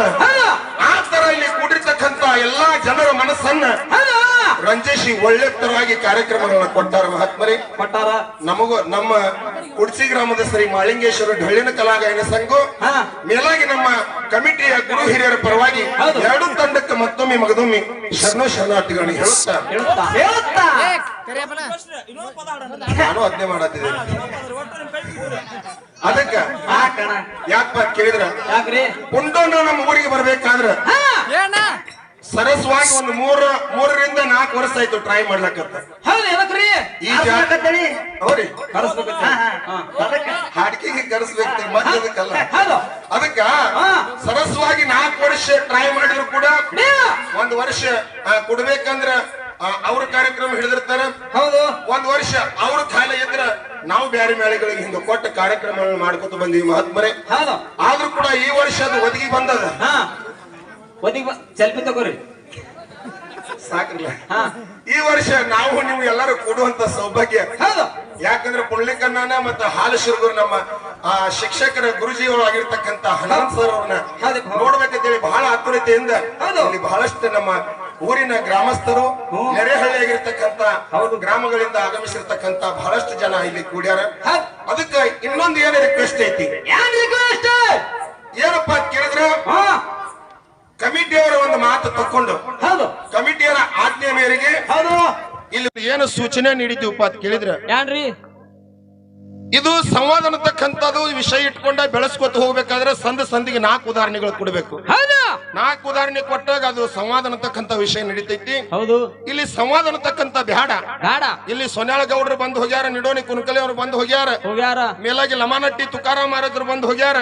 ಇರ್ತಾರಲ್ಲ ಆ ತರ ಇಲ್ಲಿ ಕೂಡಿರ್ತಕ್ಕಂತ ಎಲ್ಲಾ ಜನರ ಮನಸ್ಸನ್ನ ರಂಜೇಶಿ ಒಳ್ಳೆ ತರವಾಗಿ ಕಾರ್ಯಕ್ರಮಗಳನ್ನ ಕೊಟ್ಟಾರ ಮಹಾತ್ಮರಿ. ಕೊಟ್ಟಾರ. ನಮಗೂ ನಮ್ಮ ಕುಡ್ಸಿ ಗ್ರಾಮದ ಶ್ರೀ ಮಾಳಿಂಗೇಶ್ವರ ಢಳ್ಳಿನ ಕಲಾಗಾಯನ ಸಂಘ. ಮೇಲಾಗಿ ನಮ್ಮ ಕಮಿಟಿಯ ಗುರು ಹಿರಿಯರ ಪರವಾಗಿ. ಎರಡು ತಂಡಕ್ಕೆ ಮತ್ತೊಮ್ಮೆ ಮಗದೊಮ್ಮೆ ಶರಣ ಶರಣಾರ್ಥಿಗಳನ್ನ ಹೇಳುತ್ತಾ. ಹೇಳುತ್ತಾ. ಹೇಳುತ್ತಾ. ನಾನು ಅದ್ನೇ ಮಾಡತ್ತಿದ್ದೇನೆ. ಅದಕ್ಕ ಹಾ ಕಣ ಯಾಕಪ್ಪ ಕೇಳಿದ್ರ? ಯಾಕ್ರಿ? ಪುಂಡೋನ ನಮ್ಮ ಊರಿಗೆ ಬರ್ಬೇಕಾದ್ರ ಸರಸ್ವಾಗಿ ಒಂದು ಮೂರ ಮೂರರಿಂದ ನಾಲ್ಕು ವರ್ಷ ಆಯ್ತು ಟ್ರೈ ಮಾಡ್ಲಕತ್ತ. ಈ. ಅದಕ್ಕೆ. ಹಾಡಿಕೆಗೆ ಕರೆಸ್ಬೇಕು ಮತ್ತದಕ್ಕಲ್ಲ ಹೌದು. ಅದಕ್ಕ ಹಾ. ಸರಸವಾಗಿ ನಾಲ್ಕು ವರ್ಷ ಟ್ರೈ ಮಾಡಿದ್ರು ಕೂಡ ಒಂದು ವರ್ಷ ಆ, ಕೊಡ್ಬೇಕಂದ್ರ ಅವ್ರ ಕಾರ್ಯಕ್ರಮ ಹಿಡಿದಿರ್ತಾರ. ಹೌದು. ಒಂದ್ ವರ್ಷ ಅವ್ರ ಕಾಲ ಇದ್ರ ನಾವು ಬ್ಯಾರೆ ಮೇಳೆಗಳಿಗೆ ಹಿಂಗ ಕೊಟ್ಟ ಕಾರ್ಯಕ್ರಮಗಳನ್ನ ಮಾಡ್ಕೊತ ಬಂದಿವಿ ಮಹಾತ್ಮರೇ. ಹೌದು. ಆದ್ರೂ ಕೂಡ ಈ ವರ್ಷ ಅದು ಒದಗಿ ಬಂದದ. ಹಾ. ಚಲ್ಪಿ ಸೆಲ್ಫಿ ತಗೋರಿ. ಸಾಕ್ರಲ್ಲ. ಹಾ. ಈ ವರ್ಷ ನಾವು ನೀವು ಎಲ್ಲರೂ ಕೊಡುವಂತ ಸೌಭಾಗ್ಯ. ಹೌದು. ಯಾಕಂದ್ರೆ ಪುಣ್ಲಿಕಣ್ಣನ ಮತ್ತೆ ಹಾಲಶಿರ್ಗುರು ನಮ್ಮ ಆ, ಶಿಕ್ಷಕರ ಗುರುಜಿಯವರಾಗಿರ್ತಕ್ಕಂತ ಹನುಮಂತ್ ಸರ್ ಅವ್ರನ್ನ ಹೌದು. ನೋಡ್ಬೇಕಂತೇಳಿ ಬಹಳ ಆತುರತೆಯಿಂದ ಹೌದು. ಇಲ್ಲಿ ಬಹಳಷ್ಟು ನಮ್ಮ ಊರಿನ ಗ್ರಾಮಸ್ಥರು ನೆರೆಹಳ್ಳಿಯಾಗಿರ್ತಕ್ಕಂತ ನೆರೆಹಳ್ಳಿ ಹೌದು. ಗ್ರಾಮಗಳಿಂದ ಆಗಮಿಸಿರ್ತಕ್ಕಂತ ಬಹಳಷ್ಟು ಜನ ಇಲ್ಲಿ ಕೂಡ್ಯಾರ. ಅದಕ್ಕ ಇನ್ನೊಂದು ಏನು ರಿಕ್ವೆಸ್ಟ್ ಐತಿ. ಏನಪ್ಪ ಅಂತ ಕೇಳಿದ್ರೆ? ಹಾ. ಕಮಿಟಿಯವರ ಒಂದು ಮಾತು ತಕ್ಕೊಂಡು ಹೌದು. ಕಮಿಟಿಯವರ ಆಜ್ಞೆ ಮೇರೆಗೆ ಹೌದು. ಇಲ್ಲಿ ಏನು ಸೂಚನೆ ನೀಡಿದ್ದೀವಪ್ಪ ಅಂತ ಕೇಳಿದ್ರೆ? ಏನ್ರಿ ಇದು ಸಂವಾದ ಅನ್ನತಕ್ಕಂಥದ್ದು ವಿಷಯ ಇಟ್ಕೊಂಡ ಬೆಳೆಸ್ಕೊತ ಹೋಗ್ಬೇಕಾದ್ರೆ ಸಂದ ಸಂದಿಗೆ ನಾಲ್ಕು ಉದಾಹರಣೆಗಳು ಕೊಡಬೇಕು. ನಾಲ್ಕು ಉದಾಹರಣೆ ಕೊಟ್ಟಾಗ ಅದು ಸಂವಾದ ಅನ್ನತಕ್ಕಂಥ ವಿಷಯ ನಡೀತೈತಿ. ಹೌದು. ಇಲ್ಲಿ ಸಂವಾದ ಅನ್ನತಕ್ಕಂಥ ಬ್ಯಾಡ. ಬ್ಯಾಡ. ಇಲ್ಲಿ ಸೊನ್ಯಾಳ ಗೌಡ್ರು ಬಂದು ಹೋಗ್ಯಾರ ನಿಡೋನಿ ಕುನಕಲಿ ಅವರು ಬಂದು ಹೋಗ್ಯಾರ. ಹೋಗ್ಯಾರ. ಮೇಲಾಗಿ ಲಮಾನಟ್ಟಿ ತುಕಾರಾಮ್ ಮಹಾರಾಜರು ಬಂದು ಹೋಗ್ಯಾರ.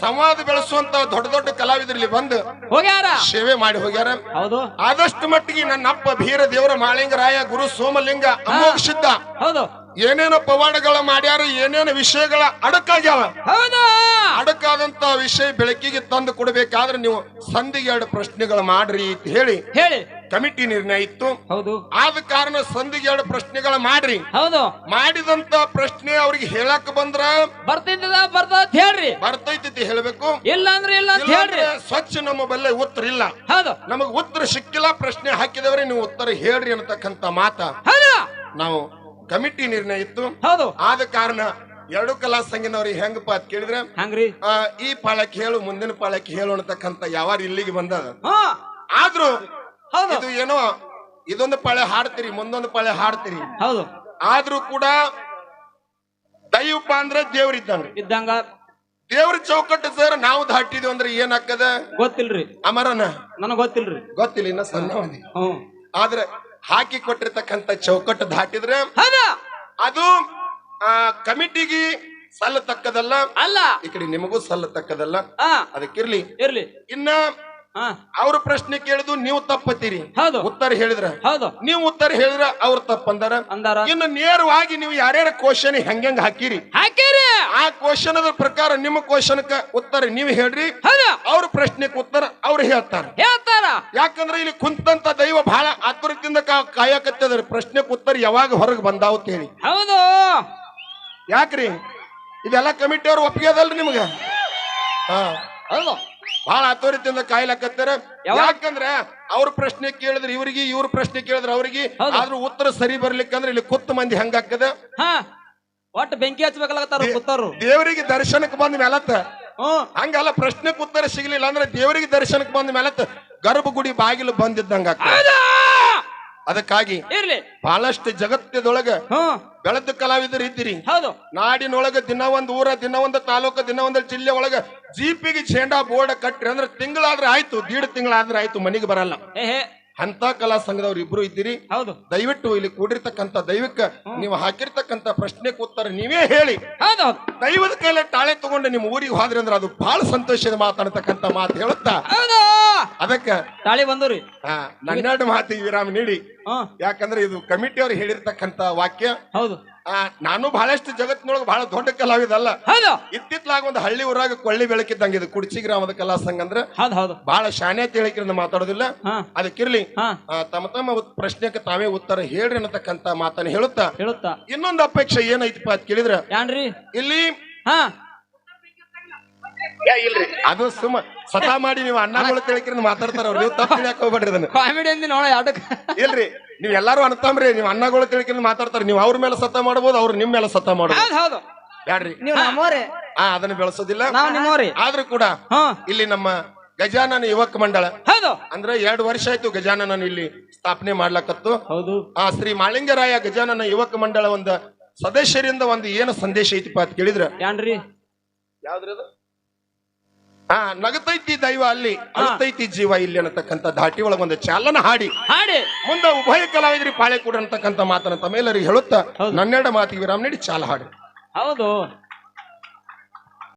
ಸಂವಾದ ಬೆಳೆಸುವಂತ ದೊಡ್ಡ ದೊಡ್ಡ ಕಲಾವಿದರಲ್ಲಿ ಬಂದು ಹೋಗ್ಯಾರ. ಸೇವೆ ಮಾಡಿ ಹೋಗ್ಯಾರ. ಹೌದು. ಆದಷ್ಟು ಮಟ್ಟಿಗೆ ನನ್ನ ಅಪ್ಪ ಭೀರ ದೇವರ ಮಾಳಿಂಗರಾಯ ಗುರು ಸೋಮಲಿಂಗ ಅಮೋಘ ಸಿದ್ಧ. ಹೌದು. ಏನೇನೋ ಪವಾಡಗಳ ಮಾಡ್ಯಾರ ಏನೇನು ವಿಷಯಗಳ ಅಡಕಾಗ್ಯಾವ. ಹೌದಾ? ಅಡಕಾದಂತ ವಿಷಯ ಬೆಳಕಿಗೆ ತಂದು ಕೊಡಬೇಕಾದ್ರೆ ನೀವು ಸಂಧಿಗೆ ಎರಡು ಪ್ರಶ್ನೆಗಳು ಮಾಡ್ರಿ ಅಂತ ಹೇಳಿ. ಹೇಳಿ. ಕಮಿಟಿ ನಿರ್ಣಯ ಇತ್ತು. ಹೌದು. ಆದ ಕಾರಣ ಸಂಧಿಗೆ ಎರಡು ಪ್ರಶ್ನೆಗಳು ಮಾಡ್ರಿ. ಹೌದು. ಮಾಡಿದಂತ ಪ್ರಶ್ನೆ ಅವ್ರಿಗೆ ಹೇಳಕ್ ಬಂದ್ರ ಬರ್ತೈತಿ ಬರ್ತದ ಹೇಳ್ರಿ. ಬರ್ತೈತಿ ಹೇಳ್ಬೇಕು. ಇಲ್ಲ ಅಂದ್ರೆ ಇಲ್ಲ ಅಂತ ಹೇಳ್ರಿ. ಸ್ವಚ್ಛ ನಮ್ಮ ಬಲ್ಲೆ ಉತ್ತರ ಇಲ್ಲ. ಹೌದು. ನಮಗ್ ಉತ್ತರ ಸಿಕ್ಕಿಲ್ಲ ಪ್ರಶ್ನೆ ಹಾಕಿದವ್ರೆ ನೀವು ಉತ್ತರ ಹೇಳ್ರಿ ಅನ್ನತಕ್ಕಂತ ಮಾತ. ಹೌದು. ನಾವು ಕಮಿಟಿ ನಿರ್ಣಯ ಇತ್ತು. ಹೌದು. ಆದ ಕಾರಣ ಎರಡು ಕಲಾ ಸಂಘನವ್ರಿಗೆ ಹೆಂಗಪ್ಪ ಅಂತ ಕೇಳಿದ್ರೆ ಹಂಗ್ರಿ? ಆ, ಈ ಪಾಳಕ್ಕೆ ಹೇಳು ಮುಂದಿನ ಪಾಳಕ್ಕೆ ಹೇಳು ಅನ್ನತಕ್ಕಂತ ಯಾವಾರ ಇಲ್ಲಿಗೆ ಬಂದದ. ಹಾ. ಆದ್ರೂ ಹೌದು. ಇದು ಏನೋ ಇದೊಂದು ಪಾಳೆ ಹಾಡ್ತೀರಿ ಮುಂದೊಂದು ಪಾಳೆ ಹಾಡ್ತೀರಿ. ಹೌದು. ಆದ್ರೂ ಕೂಡ ದೈವಪ್ಪ ಅಂದ್ರೆ ದೇವ್ರಿದ್ದಂಗ ಇದ್ದಂಗ. ದೇವ್ರ ಚೌಕಟ್ಟು ಸರ್ ನಾವು ದಾಟಿದ್ವಿ ಅಂದ್ರೆ ಏನಾಗ್ತದ ಗೊತ್ತಿಲ್ರಿ. ಅಮರನ? ನನಗ್ ಗೊತ್ತಿಲ್ರಿ. ಗೊತ್ತಿಲ್ಲ ಇನ್ನ ಸಣ್ಣ ಹ್ಮ್. ಆದ್ರೆ ಹಾಕಿ ಕೊಟ್ಟಿರ್ತಕ್ಕಂತ ಚೌಕಟ್ಟು ದಾಟಿದ್ರೆ ಅದು ಆ ಕಮಿಟಿಗೆ ಸಲ್ಲತಕ್ಕದಲ್ಲ. ಅಲ್ಲ. ಈ ಕಡೆ ನಿಮಗೂ ಸಲ್ಲತಕ್ಕದಲ್ಲ. ಅದಕ್ಕಿರ್ಲಿ. ಇರ್ಲಿ. ಇನ್ನ ಅವ್ರ ಪ್ರಶ್ನೆ ಕೇಳಿದು ನೀವು ತಪ್ಪತ್ತೀರಿ. ಹೌದು. ಉತ್ತರ ಹೇಳಿದ್ರ. ಹೌದು. ನೀವು ಉತ್ತರ ಹೇಳಿದ್ರ ಅವ್ರು ತಪ್ಪಂದಾರ. ಅಂದಾರ. ಇನ್ನು ನೇರವಾಗಿ ನೀವು ಯಾರ್ಯಾರ ಕ್ವಶನ್ ಹೆಂಗ್ ಹಾಕಿರಿ. ಹಾಕಿರಿ. ಆ ಕ್ವಶನ್ ಪ್ರಕಾರ ನಿಮ್ಮ ಕ್ವಶನ್ ಉತ್ತರ ನೀವು ಹೇಳ್ರಿ. ಹೌದು. ಅವ್ರ ಪ್ರಶ್ನೆಗೆ ಉತ್ತರ ಅವ್ರು ಹೇಳ್ತಾರ. ಹೇಳ್ತಾರ. ಯಾಕಂದ್ರೆ ಇಲ್ಲಿ ಕುಂತಂತ ದೈವ ಬಹಳ ಆತುರದಿಂದ ಕಾಯಕತ್ತದ್ರಿ. ಕಾಯಕತ್ತದ ಪ್ರಶ್ನೆಗೆ ಉತ್ತರ ಯಾವಾಗ ಹೊರಗೆ ಬಂದಾವ್ ಅಂತ ಹೇಳಿ. ಹೌದು. ಯಾಕ್ರಿ? ಇದೆಲ್ಲ ಕಮಿಟಿ ಅವ್ರು ಒಪ್ಪಿಗೆ ಅದಲ್ರಿ ನಿಮ್ಗ? ಹಾ. ಹೌದು. ಬಹಳ ಆತುರತೆಯಿಂದ ಕಾಯ್ಲಕತ್ತಾರ. ಹಾಕತ್ತಾರೆ ಯಾಕಂದ್ರ ಅವ್ರ ಪ್ರಶ್ನೆ ಕೇಳಿದ್ರೆ ಇವ್ರಿಗೆ ಇವ್ರ ಪ್ರಶ್ನೆ ಕೇಳಿದ್ರೆ ಅವ್ರಿಗೆ. ಆದ್ರೂ ಉತ್ತರ ಸರಿ ಬರ್ಲಿಕ್ಕಂದ್ರೆ ಇಲ್ಲಿ ಕುತ್ತ ಮಂದಿ ಹಂಗಾಗ್ತದೆ? ಹಾ. ಒಟ್ಟು ಬೆಂಕಿ ಹಚ್ಬೇಕಲ್ಲಾಗತ್ತಾರ ಕೂತಾರು ದೇವರಿಗೆ ದರ್ಶನಕ್ಕೆ ಬಂದ ಮೇಲತ್ತ. ಹ್ಮ್ ಹಂಗಲ್ಲ ಪ್ರಶ್ನೆಗೆ ಉತ್ತರ ಸಿಗ್ಲಿಲ್ಲ ಅಂದ್ರೆ ದೇವರಿಗೆ ದರ್ಶನಕ್ಕೆ ಬಂದ ಮೇಲತ್ತ ಗರ್ಭಗುಡಿ ಬಾಗಿಲು ಬಂದಿದ್ದಂಗ ಅದಕ್ಕಾಗಿ ಇರ್ಲಿ. ಬಹಳಷ್ಟು ಜಗತ್ತದೊಳಗ ಬೆಳೆದ ಕಲಾವಿದರು ಇದ್ದೀರಿ. ಹೌದು. ನಾಡಿನೊಳಗ ದಿನ ಒಂದ್ ಊರ ದಿನ ಒಂದ್ ತಾಲೂಕ ದಿನ ಒಂದ್ ಜಿಲ್ಲೆ ಒಳಗ ಜೀಪಿಗೆ ಚೇಂಡಾ ಬೋರ್ಡ್ ಕಟ್ಟ್ರಿ ಅಂದ್ರೆ ತಿಂಗಳಾದ್ರೆ ಆಯ್ತು ದೀಡ್ ತಿಂಗಳಾದ್ರೆ ಆಯ್ತು ಮನೆಗೆ ಬರಲ್ಲ. ಅಂತ ಕಲಾ ಸಂಘದವ್ರು ಇಬ್ರು ಇದ್ದೀರಿ. ಹೌದು. ದಯವಿಟ್ಟು ಇಲ್ಲಿ ಕೂಡಿರ್ತಕ್ಕಂತ ದೈವಕ್ಕ ನೀವು ಹಾಕಿರ್ತಕ್ಕಂತ ಪ್ರಶ್ನೆಗೆ ಉತ್ತರ ನೀವೇ ಹೇಳಿ. ದೈವದ ಕೈಲೇ ತಾಳೆ ತಗೊಂಡು ನಿಮ್ಮ ಊರಿಗೆ ಹೋದ್ರಿ ಅಂದ್ರೆ ಅದು ಬಹಳ ಸಂತೋಷದ ಮಾತಾಡತಕ್ಕಂತ ಮಾತು ಹೇಳುತ್ತಾ? ಹೌದು. ಅದಕ್ಕ ತಾಳಿ ಬಂದ್ರಿ ನನ್ನೆರಡು ಮಾತಿಗೆ ವಿರಾಮ ನೀಡಿ. ಯಾಕಂದ್ರೆ ಇದು ಕಮಿಟಿಯವರು ಹೇಳಿರ್ತಕ್ಕಂತ ವಾಕ್ಯ. ಹೌದು. ಆ, ನಾನು ಬಹಳಷ್ಟು ಜಗತ್ತಿನೊಳಗೆ ಬಹಳ ದೊಡ್ಡ ಕಲಾವಿದಲ್ಲ ಹೌದು. ಇತ್ತಿತ್ಲಾಗ ಒಂದು ಹಳ್ಳಿ ಊರಾಗ ಕೊಳ್ಳಿ ಬೆಳಕಿದ್ದಂಗೆ ಇದು ಕುಡ್ಚಿ ಗ್ರಾಮದ ಕಲಾ ಸಂಘ ಅಂದ್ರೆ ಹೌದು ಹೌದು. ಬಹಳ ಶಾನೆ ತಿಳಿಕಿರಿಂದ ಮಾತಾಡೋದಿಲ್ಲ. ಹಾ. ಅದಕ್ಕಿರ್ಲಿ ಹಾ. ಆ, ತಮ್ಮ ತಮ್ಮ ಉತ್- ಪ್ರಶ್ನೆಗೆ ತಾವೇ ಉತ್ತರ ಹೇಳ್ರಿ ಅನ್ನತಕ್ಕಂತ ಮಾತನ್ನ ಹೇಳುತ್ತಾ. ಹೇಳುತ್ತಾ. ಇನ್ನೊಂದು ಅಪೇಕ್ಷೆ ಏನೈತಿಪ್ಪ ಅಂತ ಕೇಳಿದ್ರೆ ಯಾನ್ರಿ? ಇಲ್ಲಿ ಹಾ. ಏ, ಇಲ್ರಿ. ಅದು ಸುಮ್ಮ ಸತ ಮಾಡಿ ನೀವು ಅಣ್ಣಗಳು ತಿಳ್ಕಿರ ಮಾತಾಡ್ತಾರ ಅವ್ರು. ನೀವು ತಪ್ಪು ಹೋಗ್ಬೇಡ್ರಿ ಅದನ್ನ. ಕಾಮಿಡಿ ಅಂದಿ ನೋಡ ಯಾಡ ಇಲ್ರಿ ನೀವ್ ಎಲ್ಲಾರು ಅನ್ತಾಮ್ರಿ ನೀವ್ ಅಣ್ಣಗಳು ತಿಳ್ಕಿರ ಮಾತಾಡ್ತಾರ. ನೀವು ಅವ್ರ ಮೇಲೆ ಸತ ಮಾಡಬಹುದು ಅವ್ರು ನಿಮ್ ಮೇಲೆ ಸತ ಮಾಡ್ಬೋದು. ಹೌದು ಹೌದು. ಬ್ಯಾಡ್ರಿ. ನೀವು ನಮ್ಮೋರೆ. ಆ ಅದನ್ನ ಬೆಳೆಸೋದಿಲ್ಲ. ನಾವ್ ಆದ್ರೂ ಕೂಡ ಹಾ. ಇಲ್ಲಿ ನಮ್ಮ ಗಜಾನನ ಯುವಕ ಮಂಡಳ. ಹೌದು. ಅಂದ್ರೆ ಎರಡು ವರ್ಷ ಆಯ್ತು ಗಜಾನನ ಇಲ್ಲಿ ಸ್ಥಾಪನೆ ಮಾಡ್ಲಕತ್ತು. ಹೌದು. ಆ ಶ್ರೀ ಮಾಳಿಂಗರಾಯ ಗಜಾನನ ಯುವಕ ಮಂಡಳ ಒಂದ ಸದಸ್ಯರಿಂದ ಒಂದು ಏನು ಸಂದೇಶ ಐತಿಪ್ಪ ಅಂತ ಕೇಳಿದ್ರ? ಯಾವ್ದ್ರಿ ಯಾವ್ದ್ರದು ಹಾ ನಗತೈತಿ ದೈವ ಅಲ್ಲಿ ಅಳತೈತಿ ಜೀವ ಇಲ್ಲಿ ಅನ್ನತಕ್ಕಂಥ ಧಾಟಿ ಒಳಗ ಒಂದು ಚಾಲನ ಹಾಡಿ. ಹಾಡಿ. ಮುಂದೆ ಉಭಯ ಕಲಾವಿದರಿ ಪಾಳೆ ಕೂಡ ಅಂತಕ್ಕಂಥ ಮಾತನ್ನ ತಮ್ಮೆಲ್ಲರಿಗೆ ಹೇಳುತ್ತಾ ನನ್ನೆರಡು ನನ್ನೆರಡ ಮಾತಿಗೆ ವಿರಾಮ ನೀಡಿ ಚಾಲ ಹಾಡಿ. ಹೌದು.